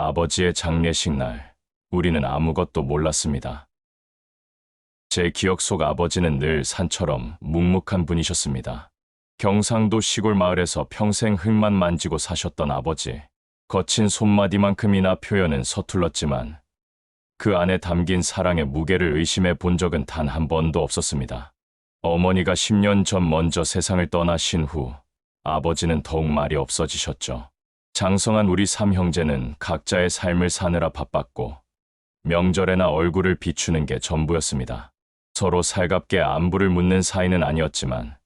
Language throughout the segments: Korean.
아버지의 장례식 날, 우리는 아무것도 몰랐습니다. 제 기억 속 아버지는 늘 산처럼 묵묵한 분이셨습니다. 경상도 시골 마을에서 평생 흙만 만지고 사셨던 아버지. 거친 손마디만큼이나 표현은 서툴렀지만 그 안에 담긴 사랑의 무게를 의심해 본 적은 단 한 번도 없었습니다. 어머니가 10년 전 먼저 세상을 떠나신 후 아버지는 더욱 말이 없어지셨죠. 장성한 우리 삼형제는 각자의 삶을 사느라 바빴고 명절에나 얼굴을 비추는 게 전부였습니다. 서로 살갑게 안부를 묻는 사이는 아니었지만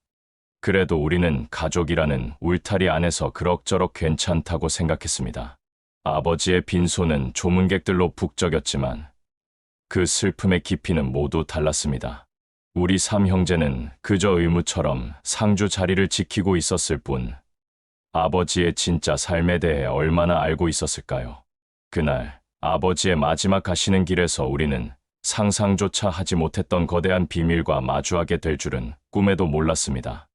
그래도 우리는 가족이라는 울타리 안에서 그럭저럭 괜찮다고 생각했습니다. 아버지의 빈소는 조문객들로 북적였지만 그 슬픔의 깊이는 모두 달랐습니다. 우리 삼형제는 그저 의무처럼 상주 자리를 지키고 있었을 뿐 아버지의 진짜 삶에 대해 얼마나 알고 있었을까요? 그날 아버지의 마지막 가시는 길에서 우리는 상상조차 하지 못했던 거대한 비밀과 마주하게 될 줄은 꿈에도 몰랐습니다.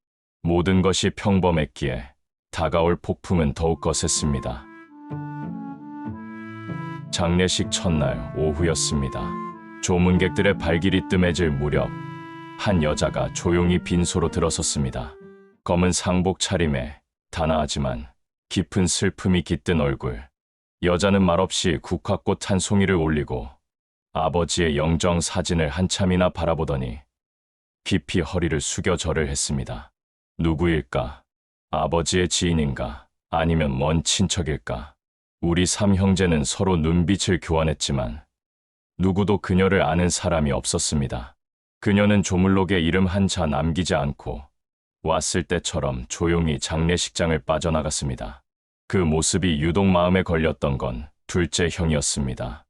모든 것이 평범했기에 다가올 폭풍은 더욱 거셌습니다. 장례식 첫날 오후였습니다. 조문객들의 발길이 뜸해질 무렵 한 여자가 조용히 빈소로 들어섰습니다. 검은 상복 차림에 단아하지만 깊은 슬픔이 깃든 얼굴. 여자는 말없이 국화꽃 한 송이를 올리고 아버지의 영정 사진을 한참이나 바라보더니 깊이 허리를 숙여 절을 했습니다. 누구일까? 아버지의 지인인가? 아니면 먼 친척일까? 우리 삼형제는 서로 눈빛을 교환했지만 누구도 그녀를 아는 사람이 없었습니다. 그녀는 조물록에 이름 한자 남기지 않고 왔을 때처럼 조용히 장례식장을 빠져나갔습니다. 그 모습이 유독 마음에 걸렸던 건 둘째 형이었습니다.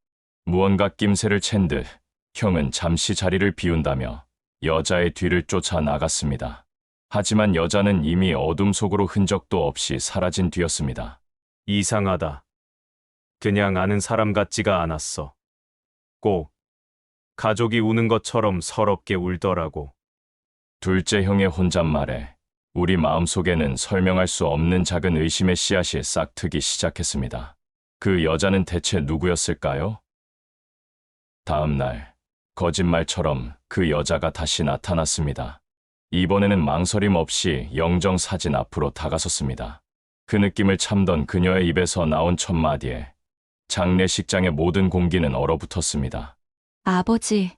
무언가 낌새를 챈 듯 형은 잠시 자리를 비운다며 여자의 뒤를 쫓아 나갔습니다. 하지만 여자는 이미 어둠 속으로 흔적도 없이 사라진 뒤였습니다. 이상하다. 그냥 아는 사람 같지가 않았어. 꼭 가족이 우는 것처럼 서럽게 울더라고. 둘째 형의 혼잣말에 우리 마음속에는 설명할 수 없는 작은 의심의 씨앗이 싹 트기 시작했습니다. 그 여자는 대체 누구였을까요? 다음 날, 거짓말처럼 그 여자가 다시 나타났습니다. 이번에는 망설임 없이 영정 사진 앞으로 다가섰습니다. 그 느낌을 참던 그녀의 입에서 나온 첫 마디에 장례식장의 모든 공기는 얼어붙었습니다. 아버지,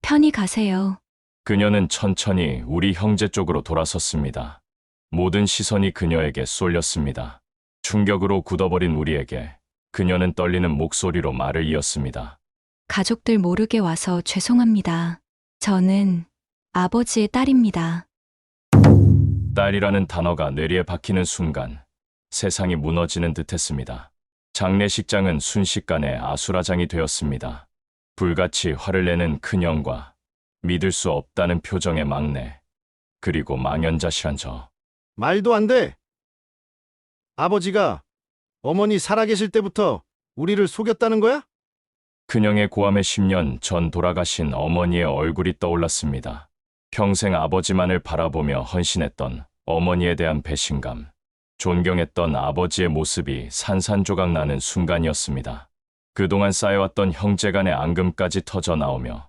편히 가세요. 그녀는 천천히 우리 형제 쪽으로 돌아섰습니다. 모든 시선이 그녀에게 쏠렸습니다. 충격으로 굳어버린 우리에게 그녀는 떨리는 목소리로 말을 이었습니다. 가족들 모르게 와서 죄송합니다. 저는 아버지의 딸입니다. 딸이라는 단어가 뇌리에 박히는 순간 세상이 무너지는 듯했습니다. 장례식장은 순식간에 아수라장이 되었습니다. 불같이 화를 내는 큰형과 믿을 수 없다는 표정의 막내, 그리고 망연자실한 저. 말도 안 돼. 아버지가 어머니 살아계실 때부터 우리를 속였다는 거야? 큰형의 고함에 10년 전 돌아가신 어머니의 얼굴이 떠올랐습니다. 평생 아버지만을 바라보며 헌신했던 어머니에 대한 배신감, 존경했던 아버지의 모습이 산산조각 나는 순간이었습니다. 그동안 쌓여왔던 형제 간의 앙금까지 터져 나오며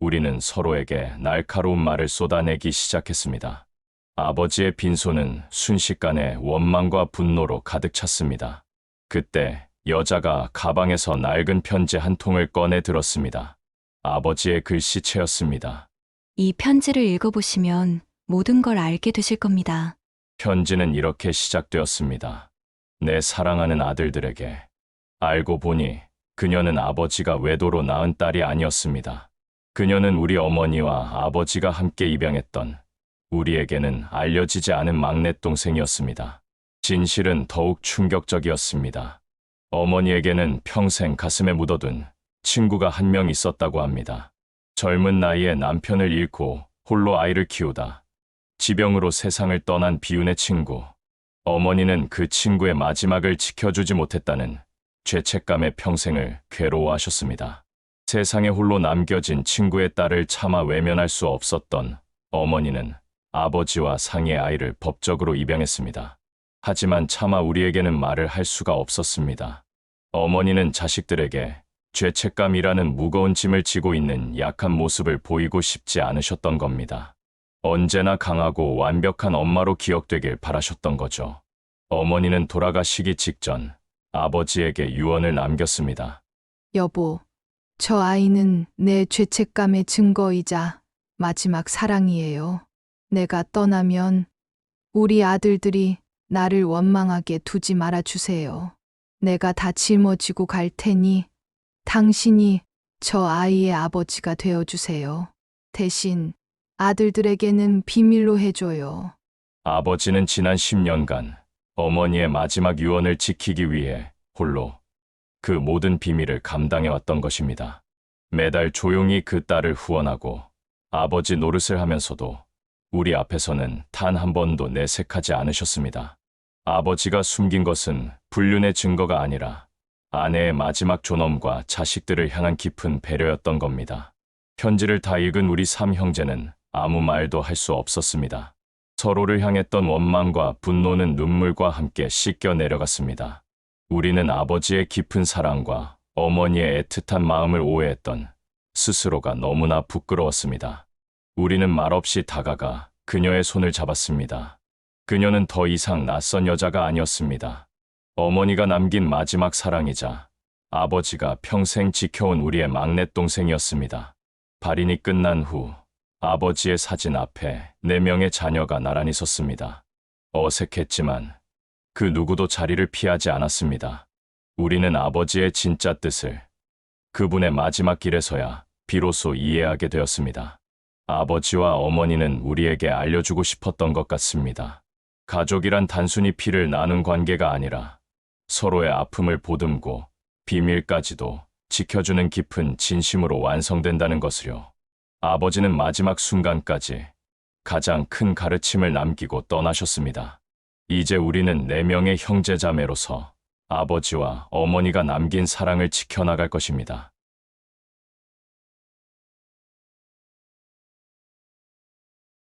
우리는 서로에게 날카로운 말을 쏟아내기 시작했습니다. 아버지의 빈소는 순식간에 원망과 분노로 가득 찼습니다. 그때 여자가 가방에서 낡은 편지 한 통을 꺼내 들었습니다. 아버지의 글씨체였습니다. 이 편지를 읽어보시면 모든 걸 알게 되실 겁니다. 편지는 이렇게 시작되었습니다. 내 사랑하는 아들들에게. 알고 보니 그녀는 아버지가 외도로 낳은 딸이 아니었습니다. 그녀는 우리 어머니와 아버지가 함께 입양했던 우리에게는 알려지지 않은 막내 동생이었습니다. 진실은 더욱 충격적이었습니다. 어머니에게는 평생 가슴에 묻어둔 친구가 한 명 있었다고 합니다. 젊은 나이에 남편을 잃고 홀로 아이를 키우다 지병으로 세상을 떠난 비운의 친구. 어머니는 그 친구의 마지막을 지켜주지 못했다는 죄책감에 평생을 괴로워하셨습니다. 세상에 홀로 남겨진 친구의 딸을 차마 외면할 수 없었던 어머니는 아버지와 상의 아이를 법적으로 입양했습니다. 하지만 차마 우리에게는 말을 할 수가 없었습니다. 어머니는 자식들에게 죄책감이라는 무거운 짐을 지고 있는 약한 모습을 보이고 싶지 않으셨던 겁니다. 언제나 강하고 완벽한 엄마로 기억되길 바라셨던 거죠. 어머니는 돌아가시기 직전 아버지에게 유언을 남겼습니다. 여보, 저 아이는 내 죄책감의 증거이자 마지막 사랑이에요. 내가 떠나면 우리 아들들이 나를 원망하게 두지 말아 주세요. 내가 다 짊어지고 갈 테니 당신이 저 아이의 아버지가 되어 주세요. 대신 아들들에게는 비밀로 해줘요. 아버지는 지난 10년간 어머니의 마지막 유언을 지키기 위해 홀로 그 모든 비밀을 감당해 왔던 것입니다. 매달 조용히 그 딸을 후원하고 아버지 노릇을 하면서도 우리 앞에서는 단 한 번도 내색하지 않으셨습니다. 아버지가 숨긴 것은 불륜의 증거가 아니라 아내의 마지막 존엄과 자식들을 향한 깊은 배려였던 겁니다. 편지를 다 읽은 우리 삼 형제는 아무 말도 할 수 없었습니다. 서로를 향했던 원망과 분노는 눈물과 함께 씻겨 내려갔습니다. 우리는 아버지의 깊은 사랑과 어머니의 애틋한 마음을 오해했던 스스로가 너무나 부끄러웠습니다. 우리는 말없이 다가가 그녀의 손을 잡았습니다. 그녀는 더 이상 낯선 여자가 아니었습니다. 어머니가 남긴 마지막 사랑이자 아버지가 평생 지켜온 우리의 막내 동생이었습니다. 발인이 끝난 후 아버지의 사진 앞에 네 명의 자녀가 나란히 섰습니다. 어색했지만 그 누구도 자리를 피하지 않았습니다. 우리는 아버지의 진짜 뜻을 그분의 마지막 길에서야 비로소 이해하게 되었습니다. 아버지와 어머니는 우리에게 알려주고 싶었던 것 같습니다. 가족이란 단순히 피를 나눈 관계가 아니라 서로의 아픔을 보듬고 비밀까지도 지켜주는 깊은 진심으로 완성된다는 것을요. 아버지는 마지막 순간까지 가장 큰 가르침을 남기고 떠나셨습니다. 이제 우리는 네 명의 형제자매로서 아버지와 어머니가 남긴 사랑을 지켜나갈 것입니다.